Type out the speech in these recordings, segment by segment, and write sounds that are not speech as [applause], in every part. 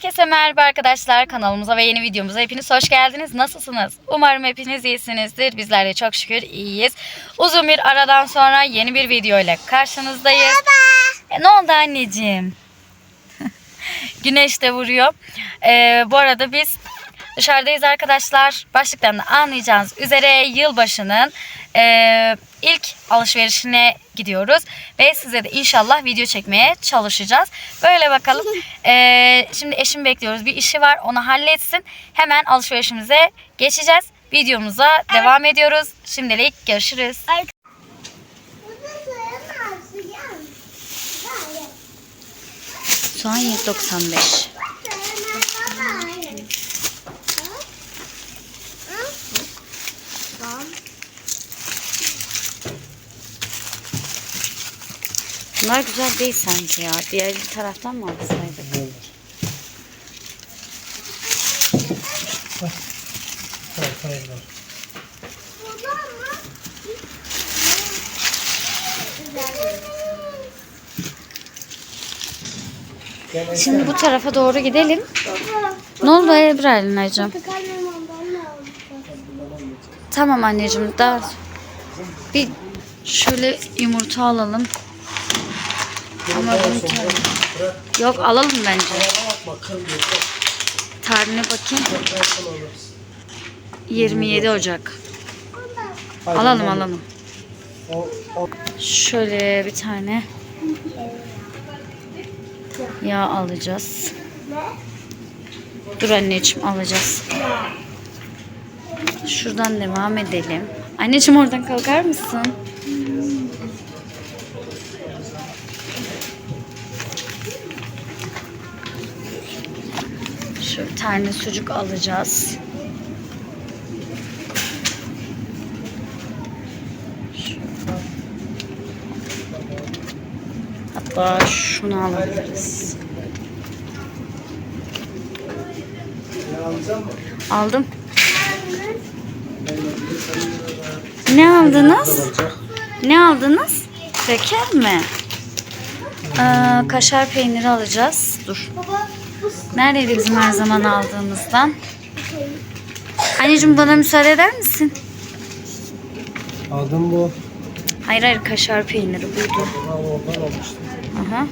Herkese merhaba arkadaşlar. Kanalımıza ve yeni videomuza hepiniz hoş geldiniz. Nasılsınız? Umarım hepiniz iyisinizdir. Bizler de çok şükür iyiyiz. Uzun bir aradan sonra yeni bir video ile karşınızdayız. E, ne oldu anneciğim? [laughs] Güneş de vuruyor. E, bu arada biz dışarıdayız arkadaşlar. Başlıktan da anlayacağınız üzere yılbaşının e, ilk alışverişine gidiyoruz. Ve size de inşallah video çekmeye çalışacağız. Böyle bakalım. [laughs] E, şimdi eşimi bekliyoruz. Bir işi var onu halletsin. Hemen alışverişimize geçeceğiz. Videomuza devam ediyoruz. Şimdilik görüşürüz. Soğan 195. Bunlar güzel değil sanki ya. Diğer taraftan mı alsaydık? Şimdi bu tarafa doğru gidelim. Ne oldu Ebrar anneciğim? Tamam anneciğim daha bir şöyle yumurta alalım. Yok alalım bence. Tarihine bakayım. 27 Ocak. Alalım alalım. Şöyle bir tane yağ alacağız. Dur anneciğim alacağız. Şuradan devam edelim. Anneciğim oradan kalkar mısın? Tane sucuk alacağız. Hatta şunu alabiliriz. Aldım. Ne aldınız? Ne aldınız? Şeker mi? Ee, kaşar peyniri alacağız. Dur. Neredeydi bizim her zaman aldığımızdan? Anneciğim bana müsaade eder misin? Aldım bu. Hayır hayır kaşar peyniri buydu. Almıştım. Aha.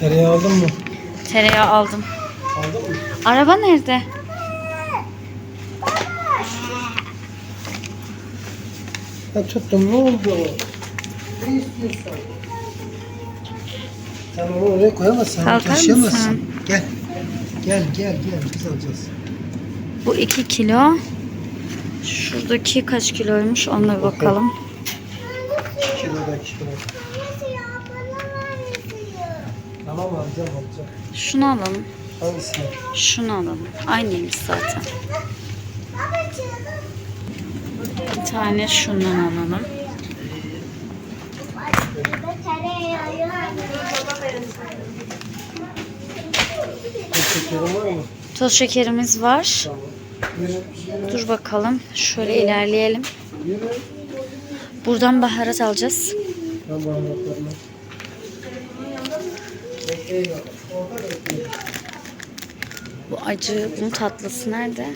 Tereyağı aldın mı? Tereyağı aldım. Aldın mı? Araba nerede? Ya tuttum ne oldu? Ne istiyorsun? Sen onu oraya koyamazsın. Kalkar taşıyamazsın. mısın? Gel. Gel gel gel biz alacağız. Bu 2 kilo. Şuradaki kaç kiloymuş ona bir bakalım. Kilo da kilo. Tamam alacağım alacağım. Şunu alalım. Hangisini? Şunu alalım. Aynıymış zaten. Bir tane şundan alalım. Bu şekerin var mı? Toz şekerimiz var. Dur bakalım. Şöyle ilerleyelim. Buradan baharat alacağız. Bu acı, bunun tatlısı nerede?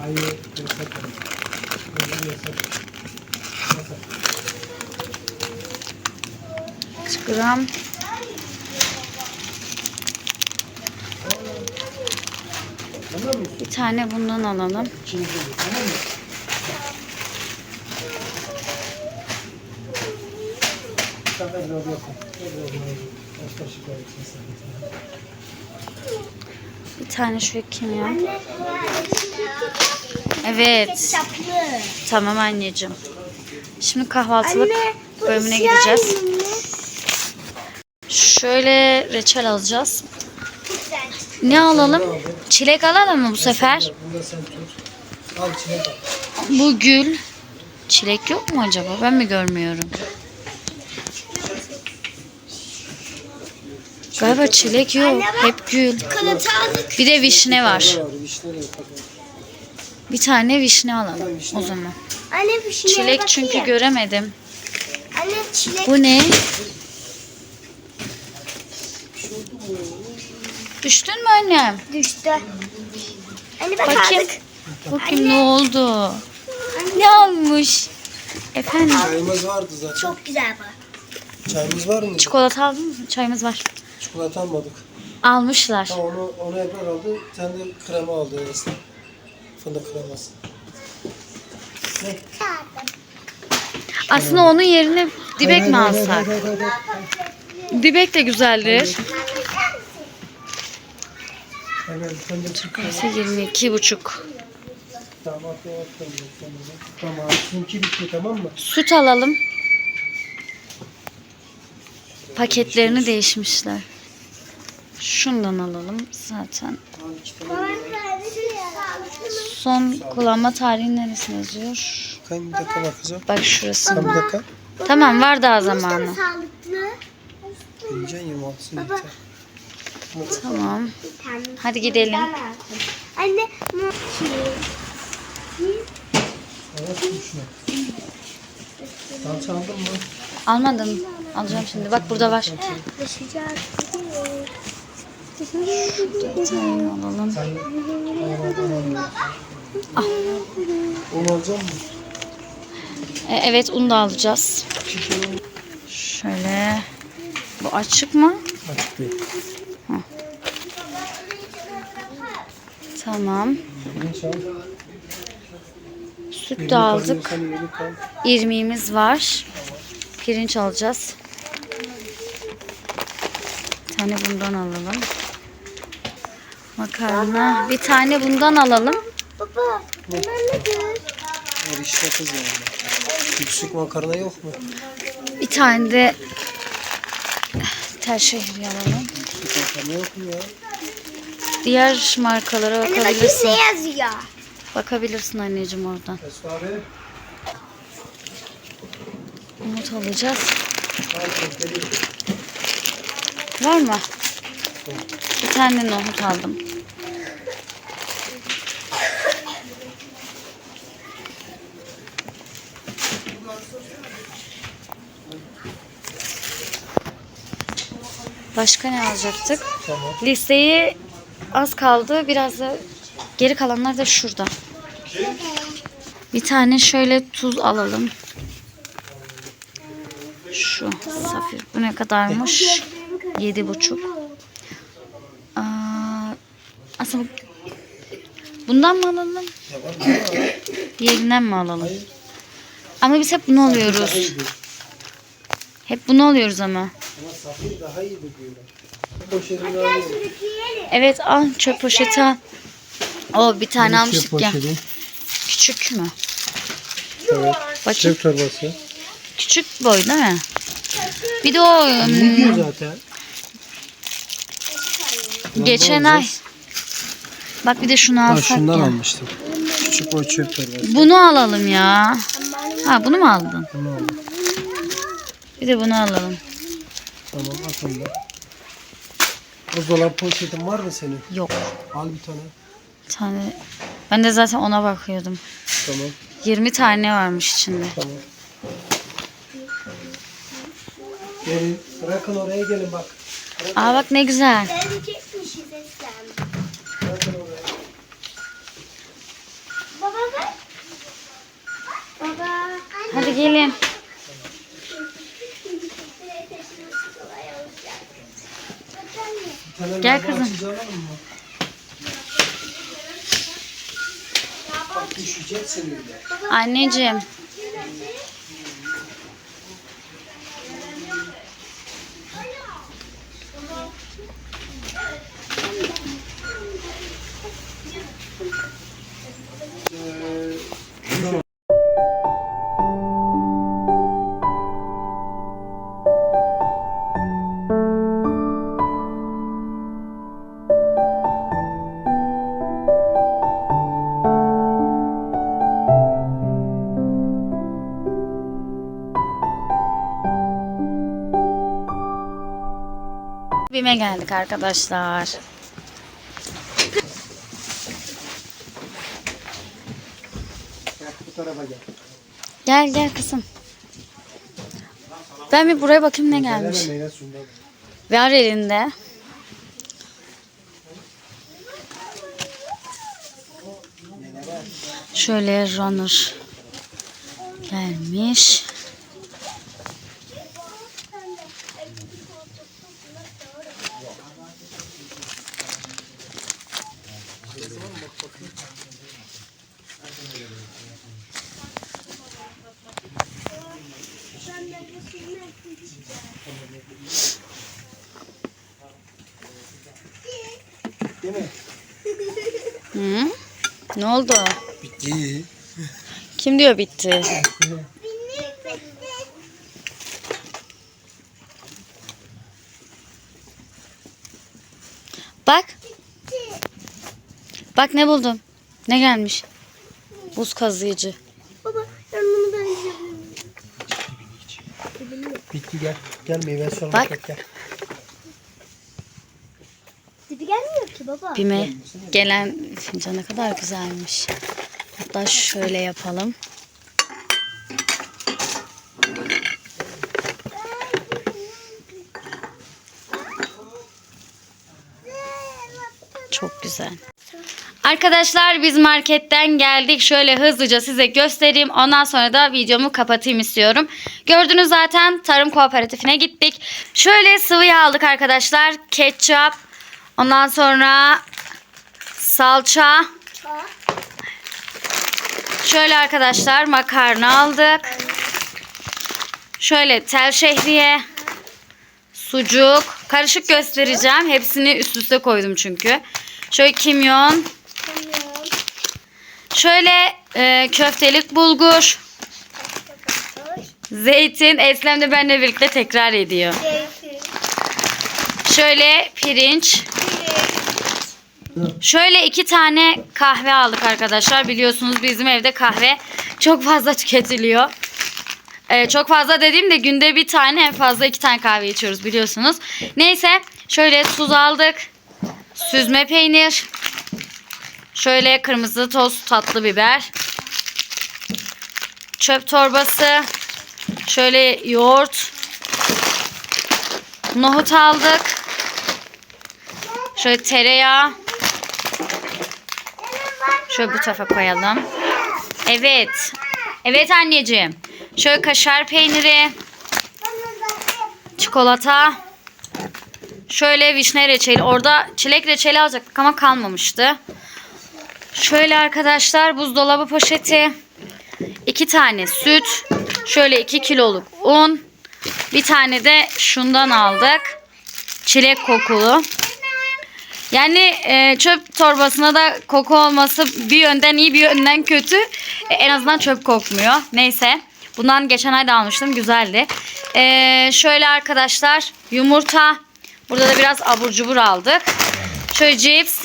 Hayır, yasak. Yazı yasak. Yasak. Kaç gram? Bir tane bundan alalım. Bir tane şu kimyon. Evet. Tamam anneciğim. Şimdi kahvaltılık bölümüne gideceğiz. Şöyle reçel alacağız. Ne alalım? Çilek alalım mı bu sefer? Bu gül. Çilek yok mu acaba? Ben mi görmüyorum? Galiba çilek yok. Hep gül. Bir de vişne var. Vişne. Bir tane vişne alalım o zaman. Anne şey Çilek çünkü göremedim. Çilek Bu ne? Düştün mü annem? düştü. Anne bak Bakayım. aldık. Bakayım ne oldu? Ne olmuş? Efendim Çayımız vardı zaten. Çok güzel bu. Çayımız var mı? çikolata aldın mı? Çayımız var. Çikolata almadık. Almışlar. Ha, onu, onu Ebrar aldı. Sen de krema aldı arasında. Fındık kreması. Aslında onun yerine dibek mi alsak? Dibek de güzeldir. Çık. 22 buçuk. Tamam atla atla. Tamam. Çünkü bitti tamam mı? Süt alalım. Paketlerini değişmişler. Şundan alalım zaten. Son kullanma tarihi neresine yazıyor? Bir dakika bakacağım. Bak şurası. Sen bir dakika. Tamam var daha Zamanı. zamanı. Sağlıklı. Yiyeceksin 26'sı yeter. Tamam. Hadi gidelim. Anne Evet şuna. Çaldın mı? Almadım. Alacağım şimdi. Bak burada var. Tamam, alalım. Al. Onu alacak mısın? E, evet un da alacağız. Şöyle. Bu açık mı? Açık değil. Tamam. İnşallah. Süt de aldık. İrmiğimiz var. Pirinç alacağız. Bir tane bundan alalım. Makarna. Bir tane bundan alalım. Baba, bunlar nedir? Var işte kız yani. Yüksek makarna yok mu? Bir tane de tel şehriye alalım. Yüksek makarna yok mu ya? Diğer markalara Anne bakayım bakabilirsin. ne yazıyor? Bakabilirsin anneciğim oradan. Esra abi. Umut alacağız. Var mı? Bir tane nohut aldım. Başka ne alacaktık? Tamam. Listeyi az kaldı. Biraz da geri kalanlar da şurada. Bir tane şöyle tuz alalım. Şu safir. Bu ne kadarmış? Yedi buçuk. Bu- bundan mı alalım? Diğerinden mi alalım? Hayır. Ama biz hep bunu alıyoruz. Hep bunu alıyoruz ama. Ama safir daha iyidir diyorlar. Evet al çöp poşeti al. O bir tane almıştık ya. Küçük mü? Evet. Bakayım. Çöp torbası. Küçük boy değil mi? Bir de o Ne diyor zaten? geçen ay. Bak bir de şunu Ha, alsak şundan ya. almıştım. Küçük boy çöp torbası. Bunu alalım ya. Ha bunu mu aldın? Bunu aldım. Bir de bunu alalım. Tamam at onu da. Buzdolabı poşetin var mı senin? Yok. Al bir tane. Bir tane. Ben de zaten ona bakıyordum. Tamam. 20 tane varmış içinde. Tamam. Gelin. Bırakın oraya gelin bak. Aa bak ne güzel. Verecekmişiz Eslem. Bırakın oraya. Baba bak. Baba. Hadi gelin. Gel kızım. Anneciğim. Bime geldik arkadaşlar. Gel gel. Kızım. Ben bir buraya bakayım ne gelmiş. Ver elinde. Şöyle runner gelmiş. Ne oldu? Bitti. Kim diyor bitti? Benim bitti. Bak. Bak ne buldum. Ne gelmiş? Buz kazıyıcı. Baba ben bunu ben yapayım. Bitti gel. Gel meyve bak. Gel. Dibi gelmiyor ki baba. Bime gelen fincan ne kadar güzelmiş. Hatta şöyle yapalım. Çok güzel. Arkadaşlar biz marketten geldik. Şöyle hızlıca size göstereyim. Ondan sonra da videomu kapatayım istiyorum. Gördünüz zaten tarım kooperatifine gittik. Şöyle sıvı yağ aldık arkadaşlar. Ketçap. Ondan sonra salça. Şöyle arkadaşlar makarna aldık. Şöyle tel şehriye. Sucuk. Karışık göstereceğim. Hepsini üst üste koydum çünkü. Şöyle kimyon. Şöyle e, köftelik bulgur. Zeytin. Eslem de benimle birlikte tekrar ediyor. Zeytin. Şöyle pirinç. Şöyle iki tane kahve aldık arkadaşlar. Biliyorsunuz bizim evde kahve çok fazla tüketiliyor. Ee, çok fazla dediğimde günde bir tane en fazla iki tane kahve içiyoruz biliyorsunuz. Neyse şöyle tuz aldık. Süzme peynir. Şöyle kırmızı toz tatlı biber. Çöp torbası. Şöyle yoğurt. Nohut aldık. Şöyle tereyağı. Şöyle bu tarafa koyalım. Evet. Evet anneciğim. Şöyle kaşar peyniri. Çikolata. Şöyle vişne reçeli. Orada çilek reçeli alacaktık ama kalmamıştı. Şöyle arkadaşlar buzdolabı poşeti. iki tane süt. Şöyle iki kiloluk un. Bir tane de şundan aldık. Çilek kokulu. Yani e, çöp torbasına da koku olması bir yönden iyi bir yönden kötü. E, en azından çöp kokmuyor. Neyse. Bundan geçen ay da almıştım. Güzeldi. E, şöyle arkadaşlar yumurta. Burada da biraz abur cubur aldık. Şöyle cips.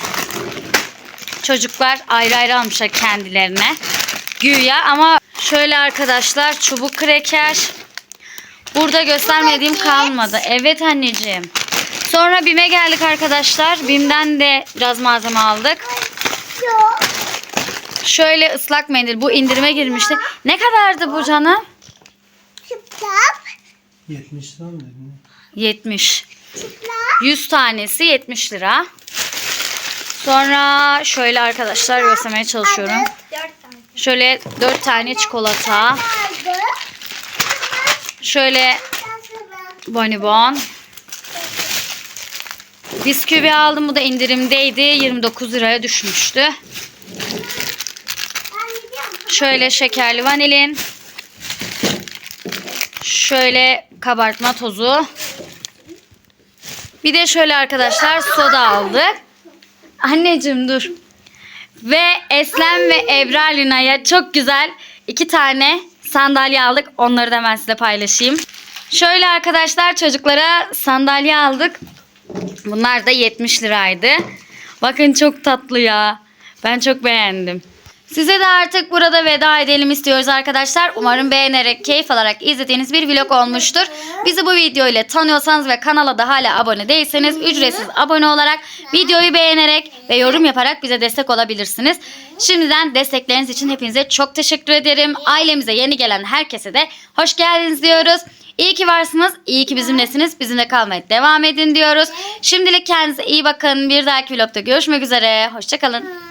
Çocuklar ayrı ayrı almışlar kendilerine. Güya ama şöyle arkadaşlar çubuk kreker. Burada göstermediğim kalmadı. Evet anneciğim. Sonra BİM'e geldik arkadaşlar. BİM'den de biraz malzeme aldık. Şöyle ıslak mendil. Bu indirime girmişti. Ne kadardı bu canım? Çıplak. 70 lira mı dedin? 70. Çıplak. 100 tanesi 70 lira. Sonra şöyle arkadaşlar göstermeye çalışıyorum. Şöyle 4 tane çikolata. Şöyle bonibon. Bisküvi aldım. Bu da indirimdeydi. 29 liraya düşmüştü. Şöyle şekerli vanilin. Şöyle kabartma tozu. Bir de şöyle arkadaşlar soda aldık. Anneciğim dur. Ve Eslem ve Ebra Lina'ya çok güzel iki tane sandalye aldık. Onları da hemen size paylaşayım. Şöyle arkadaşlar çocuklara sandalye aldık. Bunlar da 70 liraydı. Bakın çok tatlı ya. Ben çok beğendim. Size de artık burada veda edelim istiyoruz arkadaşlar. Umarım beğenerek, keyif alarak izlediğiniz bir vlog olmuştur. Bizi bu video ile tanıyorsanız ve kanala da hala abone değilseniz ücretsiz abone olarak, videoyu beğenerek ve yorum yaparak bize destek olabilirsiniz. Şimdiden destekleriniz için hepinize çok teşekkür ederim. Ailemize yeni gelen herkese de hoş geldiniz diyoruz. İyi ki varsınız. iyi ki bizimlesiniz. Bizimle kalmaya devam edin diyoruz. Şimdilik kendinize iyi bakın. Bir dahaki vlogda görüşmek üzere. Hoşçakalın.